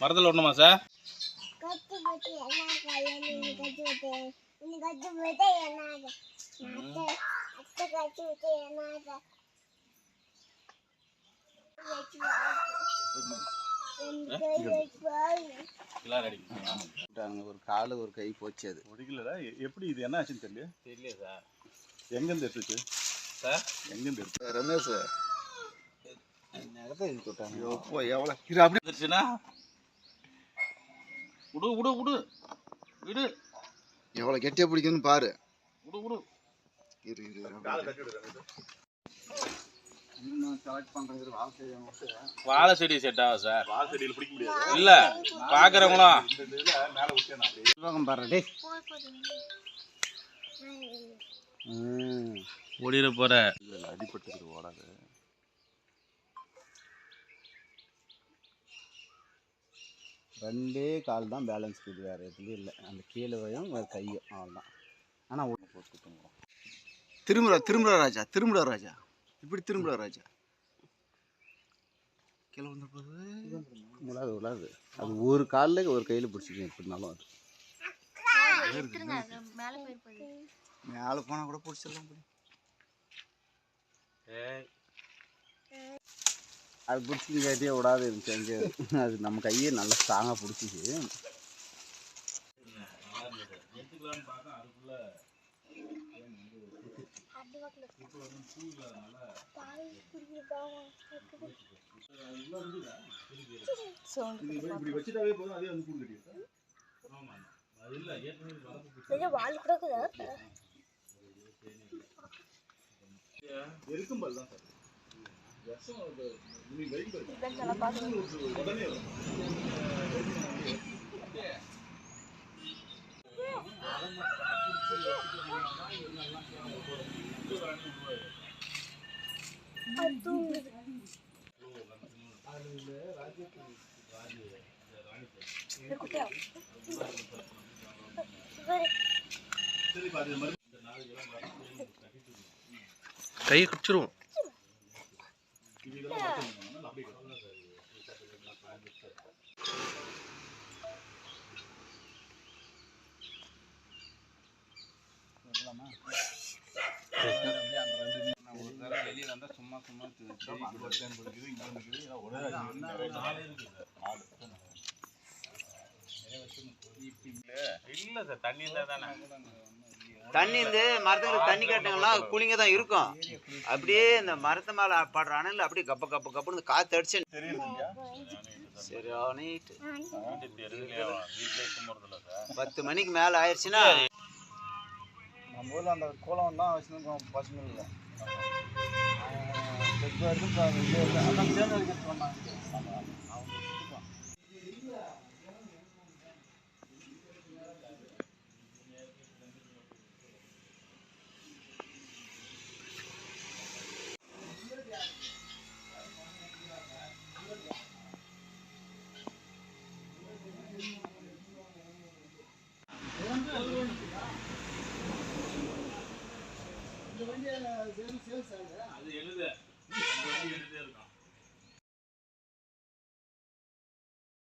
மரத்தில் ஒண்ணுமா சார். ஒரு காலு ஒரு கை போச்சு அது. ஒடிக்கலடா எ- எப்படி இது? என்ன ஆச்சுன்னு தெரியல தெரியல சார் எங்கேருந்து எடுத்துச்சு? சார் எங்கேருந்து எடுத்து ரமேஷ் நகத்தை இழுத்து விட்டாங்க? எவ்வளோ அப்படி வந்துருச்சுன்னா? விடு விடு விடு விடு. எவ்வளோ கெட்டியா பிடிக்கும்னு பாரு. விடு விடு. இரு இரு வாழை செடி செட் ஆகும் சார்? பால் செடியில் பிடிக்க முடியாது. இல்ல பாக்குறவங்களும் ஓடிட போற. அடிபட்டுக்குது ஓடாது. ரெண்டே கால் தான் பேலன்ஸ் இருக்குது வேறு எதுவும் இல்லை. அந்த கீழே வயம் வேறு கையும் அவ்வளோதான் ஆனால் திரும்புறா திரும்புறா ராஜா திரும்புறா ராஜா. இப்படி திரும்புறா ராஜா. கீழே வந்து விழாது விழாது அது ஒரு காலில் ஒரு கையில் பிடிச்சிக்கணும் எப்படினாலும் அது. மேலே போனால் கூட பிடிச்சிடலாம் போய் அது பிடிச்சிங்க காட்டியே விடாது இருந்துச்சு அங்கே அது நம்ம கையை நல்லா ஸ்ட்ராங்காக பிடிச்சிச்சு இப்படி வச்சுட்டாவே போதும் எருக்கும் பால் தான் சார் கையை குடிச்சிரும் சும்மா சும்மா இல்ல சார் தண்ணி இருந்தா தானே. தண்ணி இந்த மரத்துக்கு தண்ணி காட்டுங்களா? கூலிங்க தான் இருக்கும். அப்படியே இந்த மரத்து மேல படுற அணையில் அப்படியே கப்ப கப்ப கப்புன்னு காத்து அடிச்சு சார் பத்து மணிக்கு மேல ஆயிடுச்சுன்னா நம்ம ஊரில் அந்த குளம் தான் வச்சுருக்கோம் பசுமை இல்லை. அதான் சேல்ஸ் ஆகுது அது எழுத. எழுதே இருக்கான்